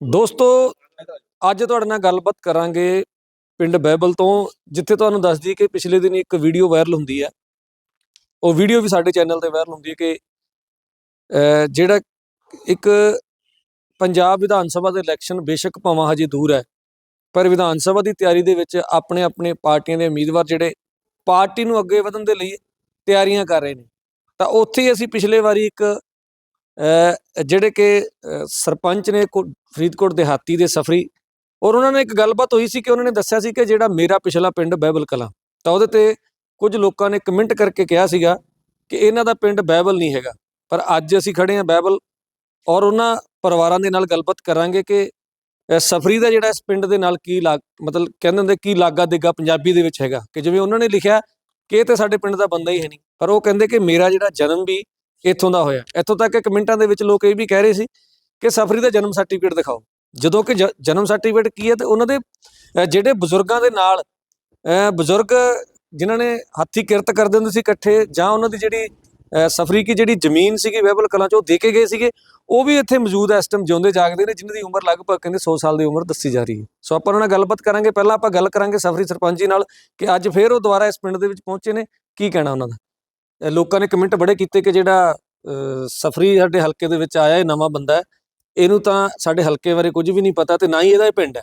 ਦੋਸਤੋ, ਅੱਜ ਤੁਹਾਡੇ ਨਾਲ ਗੱਲਬਾਤ ਕਰਾਂਗੇ ਪਿੰਡ ਬਹਿਬਲ ਤੋਂ, ਜਿੱਥੇ ਤੁਹਾਨੂੰ ਦੱਸ ਦਈਏ ਕਿ ਪਿਛਲੇ ਦਿਨ ਇੱਕ ਵੀਡੀਓ ਵਾਇਰਲ ਹੁੰਦੀ ਹੈ। ਉਹ ਵੀਡੀਓ ਵੀ ਸਾਡੇ ਚੈਨਲ ਤੇ ਵਾਇਰਲ ਹੁੰਦੀ ਹੈ ਕਿ ਜਿਹੜਾ ਇੱਕ ਪੰਜਾਬ ਵਿਧਾਨ ਸਭਾ ਦੇ ਇਲੈਕਸ਼ਨ ਬੇਸ਼ੱਕ ਭਾਵਾਂ ਹਜੇ ਦੂਰ ਹੈ। ਪਰ ਵਿਧਾਨ ਸਭਾ ਦੀ ਤਿਆਰੀ ਦੇ ਵਿੱਚ ਆਪਣੇ ਆਪਣੇ ਪਾਰਟੀਆਂ ਦੇ ਉਮੀਦਵਾਰ ਜਿਹੜੇ ਪਾਰਟੀ ਨੂੰ ਅੱਗੇ ਵਧਣ ਦੇ ਲਈ ਤਿਆਰੀਆਂ ਕਰ ਰਹੇ ਨੇ। ਤਾਂ ਉੱਥੇ ਹੀ ਅਸੀਂ ਪਿਛਲੇ ਵਾਰੀ ਇੱਕ ਜਿਹੜੇ ਕਿ ਸਰਪੰਚ ਨੇ ਕੋ- ਫਰੀਦਕੋਟ ਦਿਹਾਤੀ ਦੇ ਸਫਰੀ ਔਰ ਉਹਨਾਂ ਨੇ ਇੱਕ ਗੱਲਬਾਤ ਹੋਈ ਸੀ ਕਿ ਉਹਨਾਂ ਨੇ ਦੱਸਿਆ ਸੀ ਕਿ ਜਿਹੜਾ ਮੇਰਾ ਪਿਛਲਾ ਪਿੰਡ ਬਹਿਬਲ ਕਲਾਂ, ਤਾਂ ਉਹਦੇ ਤੇ ਕੁਝ ਲੋਕਾਂ ਨੇ ਕਮੈਂਟ ਕਰਕੇ ਕਿਹਾ ਸੀਗਾ ਕਿ ਇਹਨਾਂ ਦਾ ਪਿੰਡ ਬਹਿਬਲ ਨਹੀਂ ਹੈਗਾ, ਪਰ ਅੱਜ ਅਸੀਂ ਖੜੇ ਹਾਂ ਬਹਿਬਲ ਔਰ ਉਹਨਾਂ ਪਰਿਵਾਰਾਂ ਦੇ ਨਾਲ ਗੱਲਬਾਤ ਕਰਾਂਗੇ ਕਿ ਸਫਰੀ ਦਾ ਜਿਹੜਾ ਇਸ ਪਿੰਡ ਦੇ ਨਾਲ ਕੀ ਲਾਗ, ਮਤਲਬ ਕਹਿੰਦੇ ਹੁੰਦੇ ਕੀ ਲਾਗਾ ਦੇਗਾ ਪੰਜਾਬੀ ਦੇ ਵਿੱਚ ਹੈਗਾ, ਕਿ ਜਿਵੇਂ ਉਹਨਾਂ ਨੇ ਲਿਖਿਆ ਕਿ ਇਹ ਤੇ ਸਾਡੇ ਪਿੰਡ ਦਾ ਬੰਦਾ ਹੀ ਹੈ ਨਹੀਂ, ਪਰ ਉਹ ਕਹਿੰਦੇ ਕਿ ਮੇਰਾ ਜਿਹੜਾ ਜਨਮ ਵੀ ਇੱਥੋਂ ਦਾ ਹੋਇਆ। ਇੱਥੋਂ ਤੱਕ ਕਿ ਮਿੰਟਾਂ ਦੇ ਵਿੱਚ ਲੋਕ ਇਹ ਵੀ ਕਹਿ ਰਹੇ ਸੀ ਕਿ ਸਫਰੀ ਦਾ ਜਨਮ ਸਰਟੀਫਿਕੇਟ ਦਿਖਾਓ। ਜਦੋਂ ਕਿ ਜਨਮ ਸਰਟੀਫਿਕੇਟ ਕੀ ਹੈ ਤੇ ਉਹਨਾਂ ਦੇ ਜਿਹੜੇ ਬਜ਼ੁਰਗਾਂ ਦੇ ਨਾਲ ਬਜ਼ੁਰਗ ਜਿਨ੍ਹਾਂ ਨੇ ਹੱਥੀ ਕਿਰਤ ਕਰਦੇ ਹੁੰਦੇ ਸੀ ਇਕੱਠੇ ਜਾਂ ਉਹਨਾਂ ਦੀ ਜਿਹੜੀ ਸਫਰੀ ਕੀ ਜਿਹੜੀ ਜ਼ਮੀਨ ਸੀਗੀ ਵਹਿਬਲ ਕਲਾਂ ਚ ਉਹ ਦੇ ਕੇ ਗਏ ਸੀਗੇ, ਉਹ ਵੀ ਇੱਥੇ ਮੌਜੂਦ ਹੈ ਇਸ ਟਾਈਮ ਜਿਉਂਦੇ ਜਾਗਦੇ ਨੇ, ਜਿਨ੍ਹਾਂ ਦੀ ਉਮਰ ਲਗਭਗ ਕਹਿੰਦੇ 100 ਸਾਲ ਦੀ ਉਮਰ ਦੱਸੀ ਜਾ ਰਹੀ ਹੈ। ਸੋ ਆਪਾਂ ਉਹਨਾਂ ਨਾਲ ਗੱਲਬਾਤ ਕਰਾਂਗੇ। ਪਹਿਲਾਂ ਆਪਾਂ ਗੱਲ ਕਰਾਂਗੇ ਸਫਰੀ ਸਰਪੰਚ ਜੀ ਨਾਲ ਕਿ ਅੱਜ ਫੇਰ ਉਹ ਦੁਬਾਰਾ ਇਸ ਪਿੰਡ ਦੇ ਵਿੱਚ ਪਹੁੰਚੇ ਨੇ। ਕੀ ਕਹਿਣਾ ਉਹਨਾਂ ਦਾ? ਲੋਕਾਂ ਨੇ ਕਮੈਂਟ ਬੜੇ ਕੀਤੇ ਕਿ ਜਿਹੜਾ ਸਫਰੀ ਸਾਡੇ ਹਲਕੇ ਦੇ ਵਿੱਚ ਆਇਆ, ਇਹ ਨਵਾਂ ਬੰਦਾ ਹੈ। ਇਹਨੂੰ ਤਾਂ ਸਾਡੇ ਹਲਕੇ ਬਾਰੇ ਕੁਝ ਵੀ ਨਹੀਂ ਪਤਾ ਤੇ ਨਾ ਹੀ ਇਹਦਾ ਇਹ ਪਿੰਡ ਹੈ।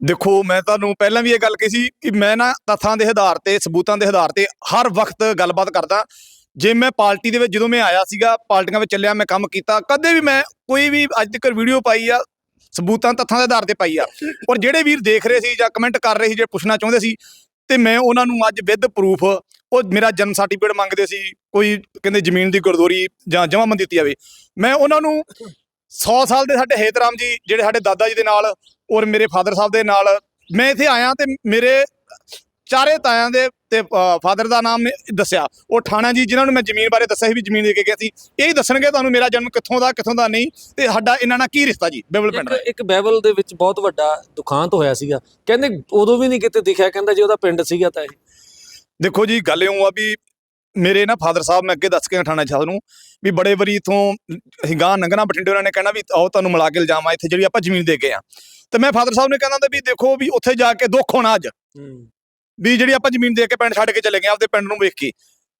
ਦੇਖੋ, ਮੈਂ ਤੁਹਾਨੂੰ ਪਹਿਲਾਂ ਵੀ ਇਹ ਗੱਲ ਕਹੀ ਸੀ ਕਿ ਮੈਂ ਨਾ ਤੱਥਾਂ ਦੇ ਆਧਾਰ ਤੇ, ਸਬੂਤਾਂ ਦੇ ਆਧਾਰ ਤੇ ਹਰ ਵਕਤ ਗੱਲਬਾਤ ਕਰਦਾ। ਜੇ ਮੈਂ ਪਾਰਟੀ ਦੇ ਵਿੱਚ, ਜਦੋਂ ਮੈਂ ਆਇਆ ਸੀਗਾ, ਪਾਰਟੀਆਂ ਵਿੱਚ ਚੱਲਿਆ, ਮੈਂ ਕੰਮ ਕੀਤਾ, ਕਦੇ ਵੀ ਮੈਂ ਕੋਈ ਵੀ ਅੱਜ ਤੱਕ ਵੀਡੀਓ ਪਾਈ ਆ, ਸਬੂਤਾਂ, ਤੱਥਾਂ ਦੇ ਆਧਾਰ ਤੇ ਪਾਈ ਆ। ਔਰ ਜਿਹੜੇ ਵੀਰ ਦੇਖ ਰਹੇ ਸੀ ਜਾਂ ਕਮੈਂਟ ਕਰ ਰਹੇ ਸੀ ਜੇ ਪੁੱਛਣਾ ਚਾਹੁੰਦੇ ਸੀ, ਤੇ ਮੈਂ ਉਹਨਾਂ ਨੂੰ ਅੱਜ ਵਿਦ ਪ੍ਰੂਫ ਉਹ ਮੇਰਾ ਜਨਮ ਸਰਟੀਫਿਕੇਟ ਮੰਗਦੇ ਸੀ, ਕੋਈ ਕਹਿੰਦੇ ਜ਼ਮੀਨ ਦੀ ਗੁਰਦੌਰੀ ਜਾਂ ਜਮਾਬੰਦੀ ਦਿੱਤੀ ਜਾਵੇ। ਮੈਂ ਉਹਨਾਂ ਨੂੰ 100 ਸਾਲ ਦੇ ਸਾਡੇ ਹੇਤਰਾਮ ਜੀ, ਜਿਹੜੇ ਸਾਡੇ ਦਾਦਾ ਜੀ ਦੇ ਨਾਲ ਔਰ ਮੇਰੇ ਫਾਦਰ ਸਾਹਿਬ ਦੇ ਨਾਲ, ਮੈਂ ਇੱਥੇ ਆਇਆ ਤੇ ਮੇਰੇ ਚਾਰੇ ਤਾਇਆਂ ਦੇ ਤੇ ਫਾਦਰ ਦਾ ਨਾਮ ਦੱਸਿਆ। ਉਹ ਠਾਣਾ ਜੀ, ਜਿਨ੍ਹਾਂ ਨੂੰ ਮੈਂ ਜ਼ਮੀਨ ਬਾਰੇ ਦੱਸਿਆ ਸੀ ਵੀ ਜ਼ਮੀਨ ਦੇ ਕੇ ਗਿਆ ਸੀ, ਇਹ ਹੀ ਦੱਸਣਗੇ ਤੁਹਾਨੂੰ ਮੇਰਾ ਜਨਮ ਕਿੱਥੋਂ ਦਾ ਕਿੱਥੋਂ ਦਾ ਨਹੀਂ ਤੇ ਸਾਡਾ ਇਹਨਾਂ ਨਾਲ ਕੀ ਰਿਸ਼ਤਾ ਜੀ ਬਿਬਲ ਪਿੰਡ ਦਾ। ਇੱਕ ਇੱਕ ਦੇ ਵਿੱਚ ਬਹੁਤ ਵੱਡਾ ਦੁਖਾਂਤ ਹੋਇਆ ਸੀਗਾ। ਕਹਿੰਦੇ ਉਦੋਂ ਵੀ ਨਹੀਂ ਕਿਤੇ ਦਿਖਿਆ, ਕਹਿੰਦਾ ਜੇ ਉਹਦਾ ਪਿੰਡ ਸੀਗਾ ਤਾਂ ਇਹ। ਦੇਖੋ ਜੀ ਗੱਲ ਇਉਂ ਆ ਵੀ ਮੇਰੇ ਨਾ ਫਾਦਰ ਸਾਹਿਬ ਮੈਂ ਅੱਗੇ ਦੱਸ ਕੇ ਠਾਣਾ ਸਾਹਿਬ ਨੂੰ ਵੀ ਬੜੇ ਵਾਰੀ ਇਥੋਂ ਅਸੀਂ ਗਾਂ ਨੰਗਣਾ ਬਠਿੰਡੇ ਉਹਨਾਂ ਨੇ ਕਹਿਣਾ ਵੀ ਆਓ ਤੁਹਾਨੂੰ ਮਿਲਾ ਕੇ ਲਿਜਾਵਾਂ ਇੱਥੇ ਜਿਹੜੀ ਆਪਾਂ ਜ਼ਮੀਨ ਦੇ ਗਏ ਆ। ਤੇ ਮੈਂ ਫਾਦਰ ਸਾਹਿਬ ਨੇ ਕਹਿੰਦਾ ਹੁੰਦਾ ਵੀ ਦੇਖੋ ਵੀ ਉੱਥੇ ਜਾ ਕੇ ਦੁੱਖ ਹੋਣਾ ਅੱਜ। ਵੀ ਜਿਹੜੀ ਆਪਾਂ ਜ਼ਮੀਨ ਦੇ ਕੇ ਪਿੰਡ ਛੱਡ ਕੇ ਚਲੇ ਗਏ ਆਪਦੇ ਪਿੰਡ ਨੂੰ ਵੇਖ ਕੇ।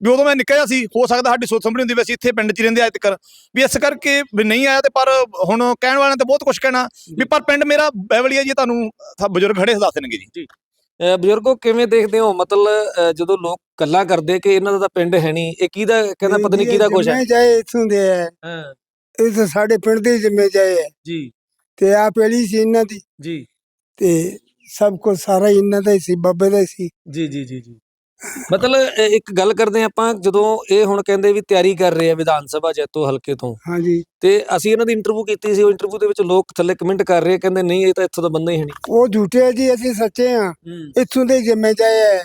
ਵੀ ਉਦੋਂ ਮੈਂ ਨਿੱਕਾ ਜਿਹਾ ਸੀ ਹੋ ਸਕਦਾ ਸਾਡੀ ਸੋਚ ਸੰਭਲੀ ਹੁੰਦੀ ਵੈਸੇ ਇੱਥੇ ਪਿੰਡ 'ਚ ਰਹਿੰਦੇ ਅੱਜ ਤੱਕ। ਵੀ ਇਸ ਕਰਕੇ ਵੀ ਨਹੀਂ ਆਇਆ ਤੇ ਪਰ ਹੁਣ ਕਹਿਣ ਵਾਲਿਆਂ ਤੇ ਬਹੁਤ ਕੁਝ ਕਹਿਣਾ। ਵੀ ਪਰ ਪਿੰਡ ਮੇਰਾ ਬੈਵਲੀਆ ਜੀ ਤੁਹਾਨੂੰ ਬਜ਼ੁਰਗ ਖੜੇ ਦੱਸ ਦੇਣਗੇ ਜੀ। ਬਜ਼ੁਰਗੋ ਕਿਵੇਂ ਦੇਖਦੇ ਹੋ? ਮਤਲਬ ਜਦੋਂ ਲੋਕ ਗੱਲਾਂ ਕਰਦੇ ਕਿ ਇਹਨਾਂ ਦਾ ਤਾਂ ਪਿੰਡ ਹੈ ਨਹੀਂ ਇਹ ਕਿਹਦਾ ਕਹਿੰਦਾ ਪਤਾ ਨਹੀਂ ਕਿਹਦਾ ਕੁਛ ਹੈ? ਜਾਏ ਇਥੋਂ ਦੇ ਹੈ। ਹਾਂ। ਇਹ ਤਾਂ ਸਾਡੇ ਪਿੰਡ ਦੇ ਜਿੰਮੇ ਜਾਏ ਹੈ। ਜੀ। ਤੇ ਆ ਪਹਿਲੀ ਸੀ ਇਹਨਾਂ ਦੀ। ਜੀ। ਤੇ ਸਭ ਕੁਝ ਸਾਰਾ ਇਹਨਾਂ ਦਾ ਹੀ ਸੀ ਬਾਬੇ ਦਾ ਹੀ ਸੀ। ਜੀ ਜੀ ਜੀ ਜੀ। ਮਤਲਬ ਇੱਕ ਗੱਲ ਕਰਦੇ ਹਾਂ ਆਪਾਂ ਜਦੋਂ ਇਹ ਹੁਣ ਕਹਿੰਦੇ ਵੀ ਤਿਆਰੀ ਕਰ ਰਹੇ ਆ ਵਿਧਾਨ ਸਭਾ ਜੈਤੋ ਹਲਕੇ ਤੋਂ ਹਾਂਜੀ। ਤੇ ਅਸੀਂ ਇਹਨਾਂ ਦੀ ਇੰਟਰਵਿਊ ਕੀਤੀ ਸੀ ਉਹ ਇੰਟਰਵਿਊ ਦੇ ਵਿੱਚ ਲੋਕ ਥੱਲੇ ਕਮੈਂਟ ਕਰ ਰਹੇ ਆ, ਕਹਿੰਦੇ ਨਹੀਂ ਇਹ ਤਾਂ ਇੱਥੋਂ ਦਾ ਬੰਦਾ ਹੀ ਹੈ ਨਹੀਂ। ਉਹ ਝੂਠੇ ਆ ਜੀ ਅਸੀਂ ਸੱਚੇ ਆ। ਇਥੋਂ ਦੇ ਜਿੰਮੇ ਜਾਏ ਹੈ।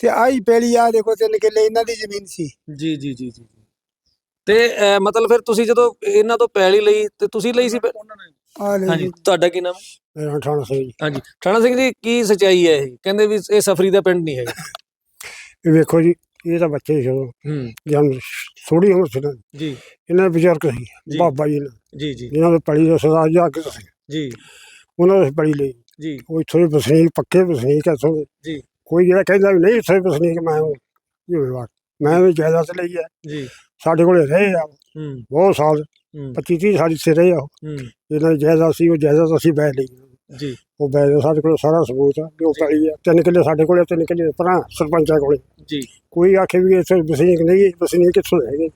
ਤੇ ਆਹੀ ਪਹਿਲੀ ਆ ਦੇਖੋ ਤਿੰਨ ਕਿੱਲੇ ਇਹਨਾਂ ਦੀ ਜ਼ਮੀਨ ਸੀ। ਜੀ ਜੀ ਜੀ ਜੀ ਤੇ ਮਤਲਬ ਫਿਰ ਤੁਸੀਂ ਜਦੋਂ ਇਹਨਾਂ ਤੋਂ ਪੈਲੀ ਲਈ ਤੇ ਤੁਸੀਂ ਲਈ ਸੀ ਹਾਂਜੀ ਤੁਹਾਡਾ ਕੀ ਨਾਮ? ਹੈ? ਮੇਰਾ ਠਾਣਾ ਸਿੰਘ ਜੀ। ਹਾਂਜੀ ਠਾਣਾ ਸਿੰਘ ਜੀ ਕੀ ਸਚਾਈ ਹੈ ਇਹ? ਕਹਿੰਦੇ ਵੀ ਇਹ ਸਫਰੀ ਦਾ ਪਿੰਡ ਨਹੀਂ ਹੈਗਾ। ਇਹ ਵੇਖੋ ਜੀ ਇਹ ਤਾਂ ਬੱਚੇ ਸੀ ਉਦੋਂ, ਹੂੰ। ਜਨਮ ਥੋੜੀ ਉਮਰ ਸੀ ਦੀ। ਜੀ। ਇਹਨਾਂ ਦੇ ਬਜ਼ੁਰਗ ਸੀ ਜੀ। ਬਾਬਾ ਜੀ ਨੇ ਜੀ ਜੀ। ਜਿਨ੍ਹਾਂ ਦੇ ਪੜੀ ਦਾ ਸਦਾ ਜਾ ਕੇ ਸੀ। ਜੀ। ਉਹਨਾਂ ਦੇ ਪੜੀ ਲਈ। ਜੀ। ਉਹ ਇੱਥੋਂ ਦੇ ਵਸਨੀਕ ਪੱਕੇ ਵਸਨੀਕ ਹੈ ਇੱਥੋਂ ਦੇ। ਜੀ। ਕੋਈ ਜਿਹੜਾ ਕਹਿੰਦਾ ਵੀ ਨਹੀਂ ਇੱਥੋਂ ਵਸਨੀਕ ਮੈਂ ਉਹ ਜ਼ਿੰਮੇਵਾਰ ਮੈਂ ਵੀ ਜਾਇਦਾਦ ਲਈ ਹੈ ਜੀ। ਸਾਡੇ ਕੋਲੇ ਰਹੇ ਆ। ਹੂੰ। ਬਹੁਤ ਸਾਲ ਹੂੰ। 25 30 ਸਾਲ ਇੱਥੇ ਰਹੇ ਆ ਉਹ। ਹੂੰ। ਇਹਨਾਂ ਦੀ ਜਾਇਦਾਦ ਸੀ ਉਹ ਜਾਇਦਾਦ ਅਸੀਂ ਬੈ ਲਈ। ਜੀ। ਉਹ ਬੈ ਸਾਡੇ ਕੋਲ ਸਾਰਾ ਸਬੂਤ ਆ ਵੀ ਉਹ। ਪੜੀ ਆ ਤਿੰਨ ਕਿੱਲੇ ਸਾਡੇ ਕੋਲੇ ਤਿੰਨ ਕਿੱਲੇ ਪਰਾਂ ਸਰਪੰਚਾਂ ਕੋਲੇ। ਜੀ। ਕੋਈ ਆਖੇ ਵੀ ਇੱਥੇ ਵਸਨੀਕ ਨਹੀਂ ਵਸਨੀਕ ਕਿੱਥੋਂ ਹੈਗੇ?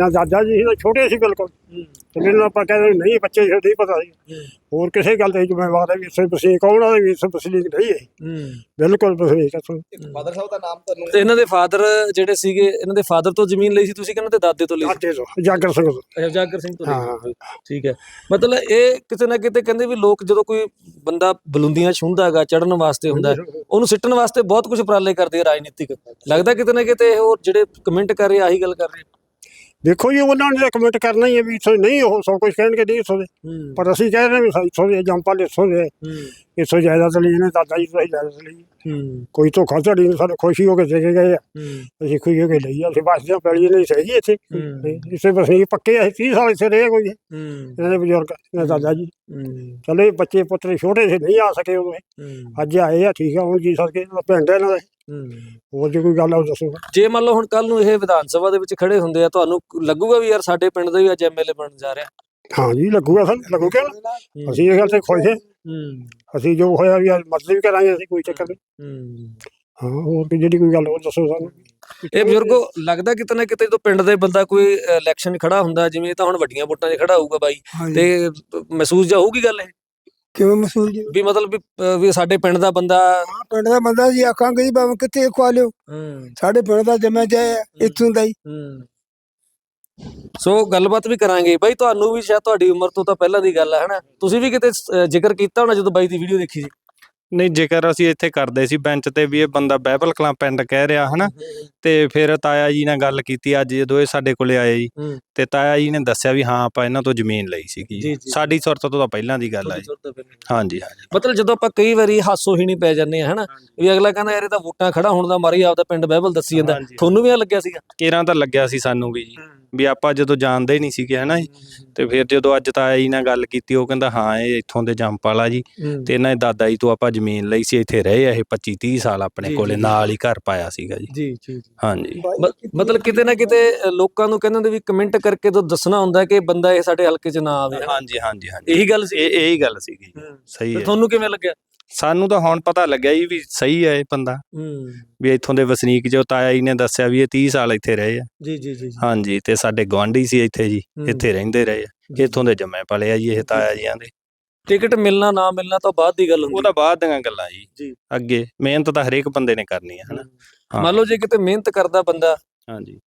ਨਾ ਦਾਦਾ ਜੀ ਸੀ ਛੋਟੇ ਸੀ ਬਿਲਕੁਲ। ਹੂੰ। ਤੇ ਮੈਨੂੰ ਆਪਾਂ ਕਹਿੰਦੇ ਨਹੀਂ ਬੱਚੇ ਸੀ ਨਹੀਂ ਪਤਾ ਸੀ। ਹੂੰ। ਹੋਰ ਕਿਸੇ ਗੱਲ ਤੇ ਜ਼ਿੰਮੇਵਾਰ ਹੈ ਵੀ ਇੱਥੇ ਵਸਨੀਕ ਕੌਣ ਆ ਵੀ ਇੱਥੇ ਵਸਨੀਕ ਨਹੀਂ ਹੈ। ਹੂੰ। ਬਿਲਕੁਲ ਇੱਕ ਫਾਦਰ ਸਾਹਿਬ ਦਾ ਨਾਮ ਤੁਹਾਨੂੰ ਤੇ ਇਹਨਾਂ ਦੇ ਫਾਦਰ ਜਿਹੜੇ ਸੀਗੇ ਇਹਨਾਂ ਦੇ ਫਾਦਰ ਤੋਂ ਜ਼ਮੀਨ ਲਈ ਸੀ ਤੁਸੀਂ ਕਹਿੰਦੇ ਤੇ ਦਾਦੇ ਤੋਂ ਲਈ ਸੀ? ਦਾਦੇ ਤੋਂ ਜਾਗਰ ਸਿੰਘ ਤੋਂ। ਅੱਛਾ ਜਾਗਰ ਸਿੰਘ ਤੋਂ ਲਈ। ਹਾਂ। ਠੀਕ ਹੈ। ਮਤਲਬ ਇਹ ਕਿਤੇ ਨਾ ਕਿਤੇ ਕਹਿੰਦੇ ਵੀ ਲੋਕ ਜਦੋਂ ਕੋਈ ਬੰਦਾ ਬਲੁੰਦੀਆਂ ਛੁੰਦਾ ਹੈਗਾ ਚੜਨ ਵਾਸਤੇ ਹੁੰਦਾ ਹੈ, ਉਹਨੂੰ ਸਿੱਟਣ ਵਾਸਤੇ ਬਹੁਤ ਕੁਝ ਉਪਰਾਲੇ ਕਰਦੇ ਆ ਰਾਜਨੀਤਿਕ। ਲੱਗਦਾ ਕਿਤੇ ਨਾ ਕਿਤੇ ਇਹ ਹੋਰ ਜਿਹੜੇ ਕਮੈਂਟ ਕਰ ਰਹੇ ਆਹੀ ਗੱਲ ਕਰ ਰਹੇ। ਦੇਖੋ ਜੀ ਉਹਨਾਂ ਨੇ ਕਮੈਂਟ ਕਰਨਾ ਹੀ ਹੈ ਵੀ ਇੱਥੋਂ ਨਹੀਂ ਉਹ ਸਭ ਕੁਝ ਕਹਿਣਗੇ ਨਹੀਂ ਇੱਥੋਂ ਦੇ। ਪਰ ਅਸੀਂ ਕਹਿ ਰਹੇ ਵੀ ਇੱਥੋਂ ਦੇ ਜੰਪਲ ਇੱਥੋਂ ਦੇ। ਇੱਥੋਂ ਜਾਇਦਾਦ ਲਈ ਨੇ ਦਾਦਾ ਜੀ ਤੋਂ ਜਾਇਦਾਦ ਲਈ। ਕੋਈ ਧੋਖਾ ਧੜੀ ਨਹੀਂ ਸਾਨੂੰ ਖੁਸ਼ੀ ਹੋ ਕੇ ਦੇ ਕੇ ਗਏ ਆ। ਅਸੀਂ ਖੁਸ਼ੀ ਹੋ ਕੇ ਲਈ ਆ ਅਸੀਂ ਵਸਦੇ ਹਾਂ ਪੈਲੀ ਨਹੀਂ ਸਹੀ ਇੱਥੇ। ਤੇ ਇਸੇ ਵਸਨੀਕ ਪੱਕੇ ਅਸੀਂ 30 ਸਾਲ ਇੱਥੇ ਰਹੇ ਕੋਈ। ਇਹਨਾਂ ਦੇ ਬਜ਼ੁਰਗ ਇਹਨਾਂ ਦਾਦਾ ਜੀ। ਚਲੇ ਬੱਚੇ ਪੁੱਤਰ ਛੋਟੇ ਸੀ ਨਹੀਂ ਆ ਸਕੇ ਉਦੋਂ। ਅੱਜ ਆਏ ਆ ਠੀਕ ਆ ਹੁਣ ਜੀ ਸਕੇ ਪਿੰਡ ਇਹਨਾਂ ਦਾ। ਹੋਰ ਜੇ ਕੋਈ ਗੱਲ ਆ ਉਹ ਦੱਸੋ। ਜੇ ਮੰਨ ਲਓ ਹੁਣ ਕੱਲ ਨੂੰ ਇਹ ਵਿਧਾਨ ਸਭਾ ਦੇ ਵਿੱਚ ਖੜੇ ਹੁੰਦੇ ਆ ਤੁਹਾਨੂੰ ਲੱਗੂਗਾ ਵੀ ਯਾਰ ਸਾਡੇ ਪਿੰਡ ਦਾ ਵੀ ਅੱਜ ਐਮਐਲਏ ਬਣਨ ਜਾ ਰਿਹਾ। ਹਾਂ ਜੀ ਲੱਗੂਗਾ ਸਾਨੂੰ ਲੱਗੂ ਕਿਉਂ? ਨਾ? ਅਸੀਂ ਇਹ ਗੱਲ ਤੇ ਖੁਸ਼ ਹਾਂ। ਹੂੰ। ਅਸੀਂ ਜੋ ਹੋਇਆ ਵੀ ਅੱਜ ਮਦਦ ਵੀ ਕਰਾਂਗੇ ਅਸੀਂ ਕੋਈ ਚੱਕਰ ਨਹੀਂ। ਹੂੰ। ਹਾਂ ਹੋਰ ਕੋਈ ਜਿਹੜੀ ਕੋਈ ਗੱਲ ਉਹ ਦੱਸੋ ਸਾਨੂੰ। ਇਹ ਬਜ਼ੁਰਗੋ ਲੱਗਦਾ ਕਿਤੇ ਨਾ ਕਿਤੇ ਜਦੋਂ ਪਿੰਡ ਦੇ ਬੰਦਾ ਕੋਈ ਇਲੈਕਸ਼ਨ ਖੜਾ ਹੁੰਦਾ ਜਿਵੇਂ ਇਹ ਤਾਂ ਹੁਣ ਵੱਡੀਆਂ ਵੋਟਾਂ 'ਚ ਖੜਾ ਹੋਊਗਾ ਬਾਈ। ਹਾਂਜੀ ਤੇ ਮਹਿਸੂਸ ਜਾ ਹੋਊਗੀ ਗੱਲ ਇਹ? ਕਿਵੇਂ ਮਸੂਲ ਜੀ? ਵੀ ਮਤਲਬ ਵੀ ਸਾਡੇ ਪਿੰਡ ਦਾ ਬੰਦਾ ਹਾਂ, ਪਿੰਡ ਦਾ ਬੰਦਾ ਜੀ ਆਖਾਂਗੇ ਜੀ ਭਾਵੇਂ ਕਿਤੇ ਖਵਾ ਲਿਓ। ਹੂੰ। ਸਾਡੇ ਪਿੰਡ ਦਾ ਜਮਿਆ ਜਾਏ ਇੱਥੋਂ ਦਾ ਹੀ। ਹੂੰ। ਸੋ ਗੱਲਬਾਤ ਵੀ ਕਰਾਂਗੇ। ਬਾਈ ਤੁਹਾਨੂੰ ਵੀ ਸ਼ਾਇਦ ਤੁਹਾਡੀ ਉਮਰ ਤੋਂ ਤਾਂ ਪਹਿਲਾਂ ਦੀ ਗੱਲ ਹੈ ਹਨਾ? ਤੁਸੀਂ ਵੀ ਕਿਤੇ ਜ਼ਿਕਰ ਕੀਤਾ ਹੋਣਾ ਜਦੋਂ ਬਾਈ ਦੀ ਵੀਡੀਓ ਦੇਖੀ ਸੀ? ਨਹੀਂ ਜੇਕਰ ਅਸੀਂ ਇੱਥੇ ਕਰਦੇ ਸੀ ਬੈਂਚ ਤੇ ਵੀ ਇਹ ਬੰਦਾ ਬਾਈਬਲ ਕਲਾਂ ਪਿੰਡ ਕਹਿ ਰਿਹਾ ਹਨਾ? ਤੇ ਫਿਰ ਤਾਇਆ ਜੀ ਨਾਲ ਗੱਲ ਕੀਤੀ ਅੱਜ ਜਦੋਂ ਇਹ ਸਾਡੇ ਕੋਲੇ ਆਏ ਜੀ। ਹੂੰ। ਤੇ ਤਾਇਆ ਜੀ ਨੇ ਦੱਸਿਆ ਵੀ ਹਾਂ ਆਪਾਂ ਇਹਨਾਂ ਤੋਂ ਜ਼ਮੀਨ ਲਈ ਸੀਗੀ। ਜੀ, ਜੀ। ਸਾਡੀ ਸੁਰਤ ਤੋਂ ਤਾਂ ਪਹਿਲਾਂ ਦੀ ਗੱਲ ਆ ਜੀ। ਹਾਂਜੀ ਹਾਂਜੀ। ਮਤਲਬ ਜਦੋਂ ਆਪਾਂ ਕਈ ਵਾਰੀ ਹਾਸੋ ਹੀ ਨਹੀਂ ਪੈ ਜਾਂਦੇ ਆ ਹਨਾ? ਵੀ ਅਗਲਾ ਕਹਿੰਦਾ ਯਾਰ ਇਹ ਤਾਂ ਵੋਟਾਂ ਖੜਾ ਹੋਣ ਦਾ ਮਾਰੀ ਆਪਦਾ ਪਿੰਡ ਬਾਈਬਲ ਦੱਸੀ ਜਾਂਦਾ। ਹਾਂਜੀ। ਤੁਹਾਨੂੰ ਵੀ ਇਹ ਲੱਗਿਆ ਸੀਗਾ? ਕੇਰਾਂ ਤਾਂ ਲੱਗਿਆ ਸੀ ਸਾਨੂੰ ਵੀ ਜੀ। ਵੀ ਆਪਾਂ ਜਦੋਂ ਜਾਣਦੇ ਹੀ ਨਹੀਂ ਸੀਗੇ ਹਨਾ ਜੀ। ਤੇ ਫਿਰ ਜਦੋਂ ਅੱਜ ਤਾਇਆ ਜੀ ਨਾਲ ਗੱਲ ਕੀਤੀ ਉਹ ਕਹਿੰਦਾ ਹਾਂ ਇਹ ਇੱਥੋਂ ਦੇ ਜੰਪ ਵਾਲਾ ਜੀ। ਹੂੰ। ਤੇ ਇਹਨਾਂ ਦੇ ਦਾਦਾ ਜੀ ਤੋਂ ਆਪਾਂ ਜ਼ਮੀਨ ਲਈ ਸੀ ਇੱਥੇ ਰਹੇ ਆ ਇਹ 25 30 ਸਾਲ ਆਪਣੇ ਜੀ, ਕੋਲੇ ਜੀ। ਨਾਲ ਹੀ ਘਰ ਪਾਇਆ ਸੀਗਾ ਜੀ। ਜੀ ਜੀ ਜੀ। ਹਾਂਜੀ। ਮ- ਮਤਲਬ ਕਿਤੇ ਨਾ ਕਿਤੇ ਅ, ਲੋਕਾਂ ਨੂੰ ਕਹਿੰਦੇ ਹੁੰਦੇ ਵੀ ਕਮੈਂਟ ਕਰਕੇ ਤਾਂ ਦੱਸਣਾ ਹੁੰਦਾ ਕਿ ਬੰਦਾ ਇਹ ਸਾਡੇ ਹਲਕੇ 'ਚ ਨਾ ਆਵੇ। ਹਾਂਜੀ ਹਾਂਜੀ ਹਾਂਜੀ। ਇਹੀ ਗੱਲ ਸੀ। ਇਹ ਇਹੀ ਗੱਲ ਸੀਗੀ ਹੂੰ। ਸਹੀ ਤੇ ਹੈ। ਤੁਹਾਨੂੰ ਕਿਵੇਂ ਲੱਗਿਆ? ਸਾਨੂੰ ਤਾਂ ਹੁਣ ਪਤਾ ਲੱਗਿਆ ਜੀ ਵੀ ਸਹੀ ਹੈ ਇਹ ਬੰਦਾ। ਹੂੰ। ਵੀ ਇੱਥੋਂ ਦੇ ਵਸਨੀਕ ਜੋ ਤਾਇਆ ਜੀ ਨੇ ਦੱਸਿਆ ਵੀ ਇਹ 30 ਸਾਲ ਇੱਥੇ ਰਹੇ ਆ। ਜੀ ਜੀ ਜੀ ਜੀ। ਹਾਂਜੀ ਤੇ ਸਾਡੇ ਗਵਾਂਢੀ ਸੀ ਇੱਥੇ ਜੀ ਹੂੰ। ਇੱਥੇ ਰਹਿੰਦੇ ਰਹੇ ਆ। ਜੀ। ਇੱਥੋਂ ਦੇ ਜੰਮੇ ਪਲੇ ਆ ਜੀ ਇਹ ਤਾਇਆ ਜੀਆਂ ਦੇ। ਟਿਕਟ ਮਿਲਣਾ ਨਾ ਮਿਲਣਾ ਤਾਂ ਬਾਅਦ ਦੀ ਗੱਲ ਹੁੰਦੀ। ਉਹ ਤਾਂ ਬਾਅਦ ਦੀਆਂ ਗੱਲਾਂ ਜੀ। ਜੀ। ਅੱਗੇ ਮਿਹਨਤ ਤਾਂ ਹਰੇਕ ਬੰਦੇ ਨੇ ਕਰਨੀ ਹੈ ਹਨਾ। ਹਾਂ। ਮੰਨ ਲਓ ਜੇ ਕਿਤੇ ਮਿਹਨਤ ਕਰਦਾ ਬੰਦਾ ਹਾਂਜੀ।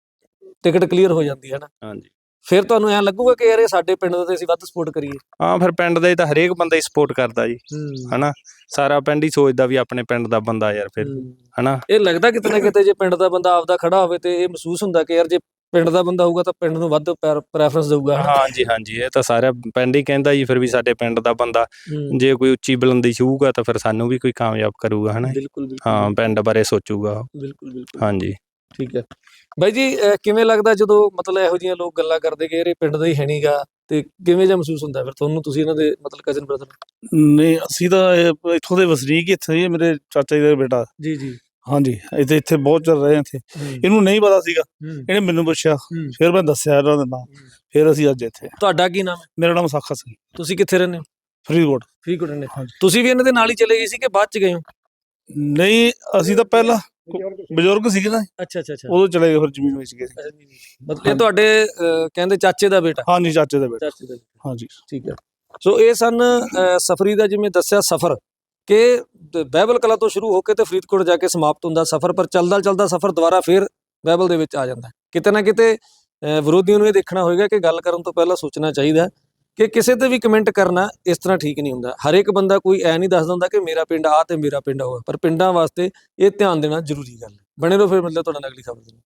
ਟਿਕਟ ਕਲੀਅਰ ਹੋ ਜਾਂਦੀ ਹੈ ਨਾ ਹਾਂਜੀ। ਫਿਰ ਤੁਹਾਨੂੰ ਐਂ ਲੱਗੂਗਾ ਕਿ ਯਾਰ ਇਹ ਸਾਡੇ ਪਿੰਡ ਦਾ ਤੇ ਅਸੀਂ ਵੱਧ ਸਪੋਰਟ ਕਰੀਏ। ਹਾਂ ਫਿਰ ਪਿੰਡ ਦੇ ਤਾਂ ਹਰੇਕ ਬੰਦਾ ਹੀ ਸਪੋਰਟ ਕਰਦਾ ਜੀ ਹੂੰ। ਹਨਾ? ਸਾਰਾ ਪਿੰਡ ਹੀ ਸੋਚਦਾ ਵੀ ਆਪਣੇ ਪਿੰਡ ਦਾ ਬੰਦਾ ਯਾਰ ਫਿਰ ਹਨਾ? ਇਹ ਲੱਗਦਾ ਕਿਤੇ ਨਾ ਕਿਤੇ ਜੇ ਪਿੰਡ ਦਾ ਬੰਦਾ ਆਪਦਾ ਖੜਾ ਹੋਵੇ ਤੇ ਇਹ ਮਹਿਸੂਸ ਹੁੰਦਾ ਕਿ ਯਾਰ ਜੇ ਪਿੰਡ ਦਾ ਬੰਦਾ ਹੋਊਗਾ ਤਾਂ ਪਿੰਡ ਨੂੰ ਵੱਧ ਪ੍ਰੈਫਰੈਂਸ ਦੇਊਗਾ ਹਨਾ। ਹਾਂਜੀ ਹਾਂਜੀ ਇਹ ਤਾਂ ਸਾਰਾ ਪਿੰਡ ਹੀ ਕਹਿੰਦਾ ਜੀ ਫਿਰ ਵੀ ਸਾਡੇ ਪਿੰਡ ਦਾ ਬੰਦਾ। ਜੇ ਕੋਈ ਉੱਚੀ ਬੁਲੰਦੀ ਛੂਗਾ ਤਾਂ ਫਿਰ ਸਾਨੂੰ ਵੀ ਕੋਈ ਕਾਮਯਾਬ ਕਰੂਗਾ ਹਨਾ? ਬਿਲਕੁਲ ਬਿਲਕੁਲ। ਹਾਂ ਪਿੰਡ ਬਾਰੇ ਸੋਚੂਗਾ ਉਹ। ਬਿਲਕੁਲ ਬਿਲਕੁਲ। ਹਾਂਜੀ ਠੀਕ ਹੈ। ਬਾਈ ਜੀ ਕਿਵੇਂ ਲੱਗਦਾ ਜਦੋਂ ਮਤਲਬ ਇਹੋ ਜਿਹੀਆਂ ਲੋਕ ਗੱਲਾਂ ਕਰਦੇ ਕਿ ਇਹ ਪਿੰਡ ਦਾ ਹੀ ਹੈ ਨਹੀਂਗਾ ਤੇ ਕਿਵੇਂ ਜਿਹਾ ਮਹਿਸੂਸ ਹੁੰਦਾ ਫਿਰ ਤੁਹਾਨੂੰ ਤੁਸੀਂ ਇਹਨਾਂ ਦੇ ਮਤਲਬ ਕਜ਼ਨ ਬ੍ਰਦਰ ਨਹੀਂ ਅਸੀਂ ਤਾਂ ਇੱਥੋਂ ਦੇ ਵਸਨੀਕ ਹੀ ਇੱਥੇ ਹੀ ਮੇਰੇ ਚਾਚਾ ਜੀ ਦਾ ਬੇਟਾ। ਜੀ ਜੀ। ਹਾਂਜੀ ਇੱਥੇ ਇੱਥੇ ਬਹੁਤ ਚਿਰ ਰਹੇ ਇੱਥੇ। ਇਹਨੂੰ ਨਹੀਂ ਪਤਾ ਸੀਗਾ। ਇਹਨੇ ਮੈਨੂੰ ਪੁੱਛਿਆ। ਫਿਰ ਮੈਂ ਦੱਸਿਆ ਇਹਨਾਂ ਦਾ ਨਾਮ ਫਿਰ ਅਸੀਂ ਅੱਜ ਇੱਥੇ ਤੁਹਾਡਾ ਕੀ ਨਾਮ ਹੈ? ਮੇਰਾ ਨਾਮ ਸਾਖਾ ਸਿੰਘ। ਤੁਸੀਂ ਕਿੱਥੇ ਰਹਿੰਦੇ ਹੋ? ਫਰੀਦਕੋਟ। ਫਰੀਦਕੋਟ ਰਹਿੰਦੇ। ਤੁਸੀਂ ਵੀ ਇਹਨਾਂ ਦੇ ਨਾਲ ਹੀ ਚਲੇ ਗਏ ਸੀ ਕਿ ਬਾਅਦ ਚ ਗਏ ਹੋ? ਨਹੀਂ ਅਸੀਂ ਤਾਂ ਪਹਿਲਾਂ ਬਜ਼ੁਰਗ ਸੀਗੇ ਨਾ ਅੱਛਾ ਅੱਛਾ ਅੱਛਾ। ਉਦੋਂ ਚਲੇ ਗਏ ਫਿਰ ਜ਼ਮੀਨ ਵੇਚ ਕੇ ਮਤਲਬ ਇਹ ਤੁਹਾਡੇ ਅਹ, ਕਹਿੰਦੇ ਚਾਚੇ ਦਾ ਬੇਟਾ? ਹਾਂਜੀ ਚਾਚੇ ਦਾ ਬੇਟਾ। ਚਾਚੇ ਦਾ ਹਾਂਜੀ। ਠੀਕ ਹੈ। ਸੋ ਇਹ ਸਨ ਅਹ, ਸਫਰੀ ਦਾ ਜਿਵੇਂ ਦੱਸਿਆ ਸਫਰ ਕਿ ਦ- ਬਾਈਬਲ ਕਲਾ ਤੋਂ ਸ਼ੁਰੂ ਹੋ ਕੇ ਤੇ ਫਰੀਦਕੋਟ ਜਾ ਕੇ ਸਮਾਪਤ ਹੁੰਦਾ ਸਫਰ ਪਰ ਚੱਲਦਾ ਚੱਲਦਾ ਸਫਰ ਦੁਬਾਰਾ ਫੇਰ ਬਾਈਬਲ ਦੇ ਵਿੱਚ ਆ ਜਾਂਦਾ। ਹੈ। ਕਿਤੇ ਨਾ ਕਿਤੇ ਅਹ, ਵਿਰੋਧੀਆਂ ਨੂੰ ਇਹ ਦੇਖਣਾ ਹੋਏਗਾ ਕਿ ਗੱਲ ਕਰਨ ਤੋਂ ਪਹਿਲਾਂ ਸੋਚਣਾ ਚਾਹੀਦਾ ਹੈ ਕਿ ਕਿਸੇ ਤੇ ਵੀ ਕਮੈਂਟ ਕਰਨਾ ਇਸ ਤਰ੍ਹਾਂ ਠੀਕ ਨਹੀਂ ਹੁੰਦਾ। ਹਰ ਇੱਕ ਬੰਦਾ ਕੋਈ ਐ ਨਹੀਂ ਦੱਸਦਾ ਹੁੰਦਾ ਕਿ ਮੇਰਾ ਪਿੰਡ ਆ ਤੇ ਮੇਰਾ ਪਿੰਡ ਉਹ ਪਰ ਪਿੰਡਾਂ ਵਾਸਤੇ ਇਹ ਧਿਆਨ ਦੇਣਾ ਜ਼ਰੂਰੀ ਗੱਲ ਹੈ। ਬਣੇ ਰਹੋ ਫਿਰ ਮਤਲਬ ਹਾਂ ਤੁਹਾਡੇ ਨਾਲ ਅਗਲੀ ਖਬਰ।